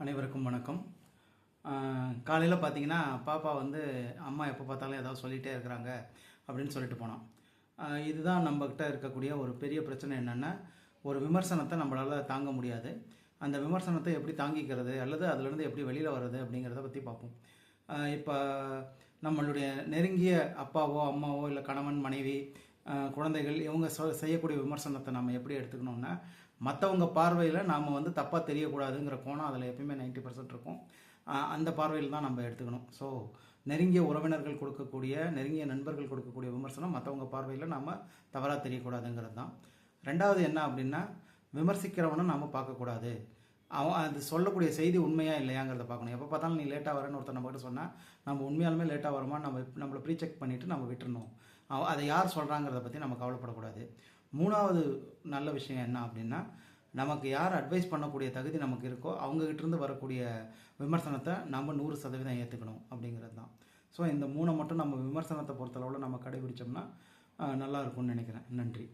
அனைவருக்கும் வணக்கம். காலையில் பார்த்தீங்கன்னா பாப்பா வந்து அம்மா எப்போ பார்த்தாலும் ஏதாவது சொல்லிகிட்டே இருக்கிறாங்க அப்படின்னு சொல்லிட்டு போனோம் இதுதான் நம்மக்கிட்ட இருக்கக்கூடிய ஒரு பெரிய பிரச்சனை என்னென்னா ஒரு விமர்சனத்தை நம்மளால் தாங்க முடியாது. அந்த விமர்சனத்தை எப்படி தாங்கிக்கிறது அல்லது அதுலேருந்து எப்படி வெளியில் வர்றது அப்படிங்கிறத பற்றி பார்ப்போம். இப்போ நம்மளுடைய நெருங்கிய அப்பாவோ அம்மாவோ இல்லை கணவன் மனைவி குழந்தைகள் இவங்க செய்யக்கூடிய விமர்சனத்தை நம்ம எப்படி எடுத்துக்கணும்னா மற்றவங்க பார்வையில் நாம் வந்து தப்பாக தெரியக்கூடாதுங்கிற கோணம் அதில் எப்பயுமே 90% பர்சன்ட் இருக்கும். அந்த பார்வையில் தான் நம்ம எடுத்துக்கணும். ஸோ நெருங்கிய உறவினர்கள் கொடுக்கக்கூடிய நெருங்கிய நண்பர்கள் கொடுக்கக்கூடிய விமர்சனம் மற்றவங்க பார்வையில் நாம் தவறாக தெரியக்கூடாதுங்கிறது தான். ரெண்டாவது என்ன அப்படின்னா விமர்சிக்கிறவனை நாம் பார்க்கக்கூடாது. அவன் அது சொல்லக்கூடிய செய்தி உண்மையாக இல்லையாங்கிறத பார்க்கணும். எப்போ பார்த்தாலும் நீ லேட்டாக வரேன்னு ஒருத்தர் நம்மகிட்ட சொன்னால் நம்ம உண்மையாலுமே லேட்டாக வருமா? நம்ம நம்மளை ப்ரீ செக் பண்ணிவிட்டு நம்ம விட்டுறணும். அதை யார் சொல்கிறாங்கிறத பற்றி நம்ம கவலைப்படக்கூடாது. மூணாவது நல்ல விஷயம் என்ன அப்படின்னா நமக்கு யார் அட்வைஸ் பண்ணக்கூடிய தகுதி நமக்கு இருக்கோ அவங்ககிட்ட இருந்து வரக்கூடிய விமர்சனத்தை நம்ம நூறு சதவீதம் ஏற்றுக்கணும் அப்படிங்கிறது தான் ஸோ இந்த மூணை மட்டும் நம்ம விமர்சனத்தை பொறுத்தளவில் நம்ம கடைபிடிச்சோம்னா நல்லா இருக்கும்னு நினைக்கிறேன். நன்றி.